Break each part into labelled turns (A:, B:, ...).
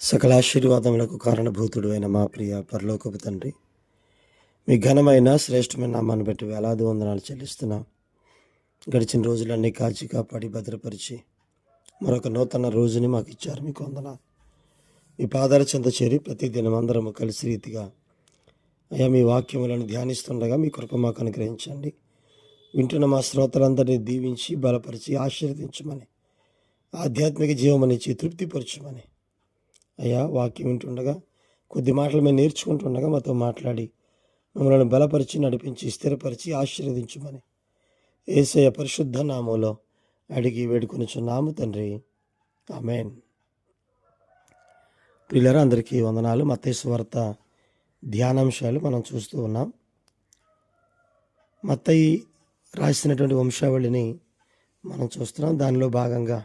A: సకలాశీర్వాదములకు కారణభూతుడు అయిన మా ప్రియ పరలోకపు తండ్రి మీ ఘనమైన శ్రేష్టమైన నామాన్ని బట్టి వేలాది వందనాలు చెల్లిస్తున్నాం. గడిచిన రోజులన్నీ కాచి కాపాడి భద్రపరిచి మరొక నూతన రోజుని మాకు ఇచ్చారు. మీకు వందన మీ పాదాల చెంత చేరి ప్రతి దినం అందరము కలిసి రీతిగా అయ్యా మీ వాక్యములను ధ్యానిస్తుండగా మీ కృప మాకు అనుగ్రహించండి. వింటున్న మా శ్రోతలందరినీ దీవించి బలపరిచి ఆశీర్వదించమని ఆధ్యాత్మిక జీవమనిచ్చి తృప్తిపరచమని అయ్యా వాక్యం వింటుండగా కొద్ది మాటలు మేము నేర్చుకుంటుండగా మాతో మాట్లాడి మమ్మల్ని బలపరిచి నడిపించి స్థిరపరిచి ఆశీర్వదించమని. ఏసయ పరిశుద్ధ నామంలో అడిగి వేడుకొనిచున్నాము తండ్రి. ఆమెన్. ప్రియులరా అందరికీ వందనాలు. మత్తేసు ధ్యానాంశాలు మనం చూస్తూ ఉన్నాం. మత్తయి రాసినటువంటి వంశావళిని మనం చూస్తున్నాం. దానిలో భాగంగా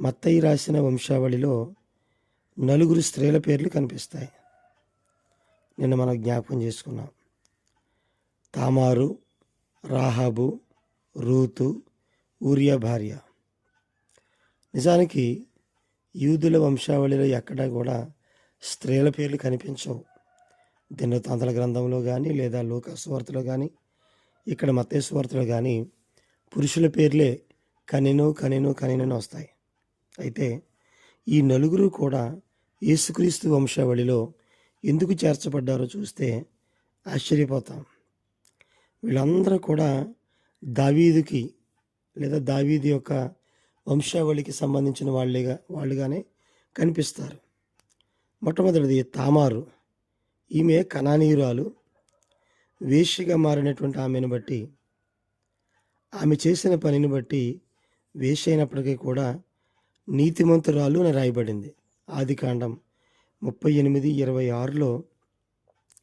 A: మత్తయి రాసిన వంశావళిలో నలుగురు స్త్రీల పేర్లు కనిపిస్తాయి. నిన్న మనం జ్ఞాపకం చేసుకున్నాం. తామారు రాహాబు రూతు ఊరియా భార్య. నిజానికి యూదుల వంశావళిలో ఎక్కడా కూడా స్త్రీల పేర్లు కనిపించవు. దినవృత్తాంతల గ్రంథంలో కానీ లేదా లోకస్వార్తలో కానీ ఇక్కడ మతేశ్వార్తలో కానీ పురుషుల పేర్లే కనెను కనెను కనెను వస్తాయి. అయితే ఈ నలుగురు కూడా యేసుక్రీస్తు వంశావళిలో ఎందుకు చేర్చబడ్డారో చూస్తే ఆశ్చర్యపోతాం. వీళ్ళందరూ కూడా దావీదుకి లేదా దావీదు యొక్క వంశావళికి సంబంధించిన వాళ్ళేగా వాళ్ళుగానే కనిపిస్తారు. మొట్టమొదటిది తామారు. ఈమె కణానీయురాలు వేష్యగా మారినటువంటి ఆమెను బట్టి ఆమె చేసిన పనిని బట్టి వేష అయినప్పటికీ కూడా నీతిమంతురాలు అని రాయబడింది. ఆది కాండం ముప్పై ఎనిమిది ఇరవై ఆరులో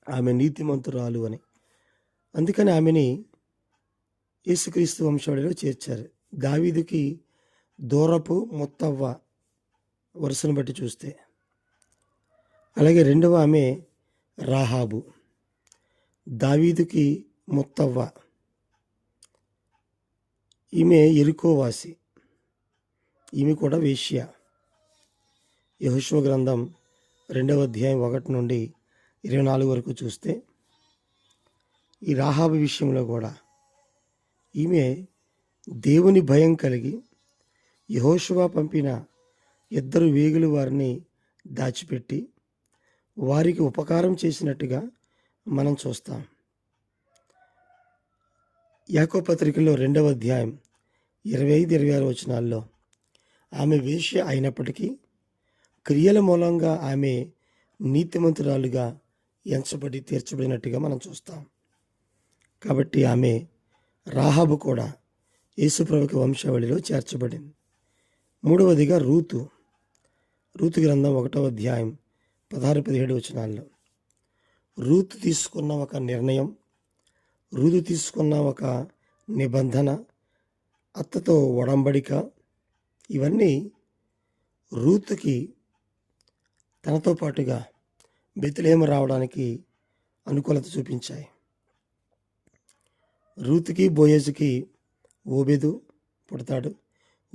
A: ఆమె నీతిమంతురాలు అని. అందుకని ఆమెని యేసుక్రీస్తు వంశావళిలో చేర్చారు. దావీదుకి దూరపు మొత్తవ్వ వరుసను బట్టి చూస్తే. అలాగే రెండవ ఆమె రాహాబు. దావీదుకి మొత్తవ్వ. ఈమె ఎరుకోవాసి ఈమె కూడా వేశ్య. యహోశివ గ్రంథం రెండవ అధ్యాయం ఒకటి నుండి ఇరవై నాలుగు వరకు చూస్తే ఈ రాహాబు విషయంలో కూడా ఈమె దేవుని భయం కలిగి యహోశువ పంపిన ఇద్దరు వేగులు వారిని దాచిపెట్టి వారికి ఉపకారం చేసినట్టుగా మనం చూస్తాం. యాకో పత్రికలో రెండవ అధ్యాయం ఇరవై ఐదు ఇరవై ఆరు వచనాల్లో ఆమె వేశ్య అయినప్పటికీ క్రియల మూలంగా ఆమె నీతిమంతురాలుగా ఎంచబడి తీర్చబడినట్టుగా మనం చూస్తాం. కాబట్టి ఆమె రాహాబు కూడా యేసుప్రభుకి వంశావళిలో చేర్చబడింది. మూడవదిగా రూతు. రూతు గ్రంథం ఒకటవ అధ్యాయం పదహారు పదిహేడు వచనాల్లో రూతు తీసుకున్న ఒక నిర్ణయం రూతు తీసుకున్న ఒక నిబంధన అత్తతో ఒడంబడిక ఇవన్నీ రూతుకి తనతో పాటుగా బెతులేమ రావడానికి అనుకూలత చూపించాయి. రూతుకి బోయేజుకి ఓబేదు పుడతాడు.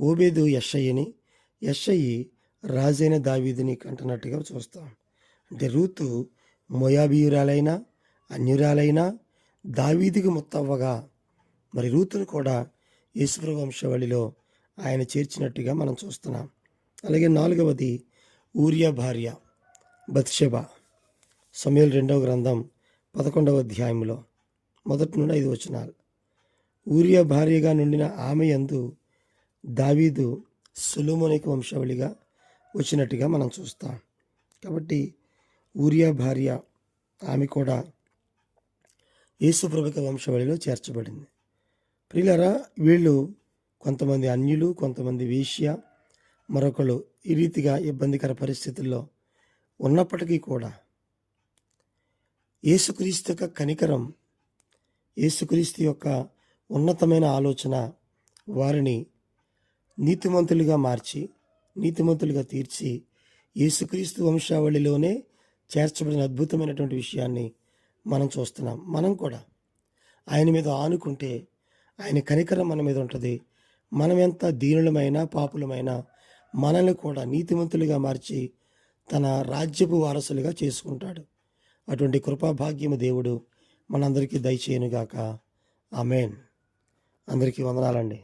A: ఓబేదు యషయ్యని యషయ్యి రాజైన దావీదుని కంటనట్టుగా చూస్తాం. అంటే రూతు మొయాబీయురాలైనా అన్యురాలైనా దావీదికి మొత్తవ్వగా మరి రూతును కూడా ఈశ్వర వంశవళిలో ఆయన చేర్చినట్టుగా మనం చూస్తున్నాం. అలాగే నాలుగవది ఊరియా భార్య బత్షెబ. సమయల్ రెండవ గ్రంథం పదకొండవ అధ్యాయంలో మొదటి నుండి ఐదు వచనాలు. ఊరియా భార్యగా నుండిన ఆమె యందు దావీదు సులుమోనిక వంశావళిగా వచ్చినట్టుగా మనం చూస్తాం. కాబట్టి ఊరియా భార్య ఆమె కూడా యేసుప్రభుక వంశవళిలో చేర్చబడింది. ప్రియులరా వీళ్ళు కొంతమంది అన్యులు కొంతమంది వేశ్య మరొకరు ఈ రీతిగా ఇబ్బందికర పరిస్థితుల్లో ఉన్నప్పటికీ కూడా యేసుక్రీస్తు యొక్క కనికరం యేసుక్రీస్తు యొక్క ఉన్నతమైన ఆలోచన వారిని నీతిమంతులుగా మార్చి నీతిమంతులుగా తీర్చి యేసుక్రీస్తు వంశావళిలోనే చేర్చబడిన అద్భుతమైనటువంటి విషయాన్ని మనం చూస్తున్నాం. మనం కూడా ఆయన మీద ఆనుకుంటే ఆయన కనికరం మన మీద ఉంటుంది. మనం ఎంత దీనులమైన పాపులమైన మనల్ని కూడా నీతిమంతులుగా మార్చి తన రాజ్యపు వారసులుగా చేసుకుంటాడు. అటువంటి కృపాభాగ్యము దేవుడు మనందరికీ దయచేయనుగాక. ఆమెన్. అందరికీ వందనాలండి.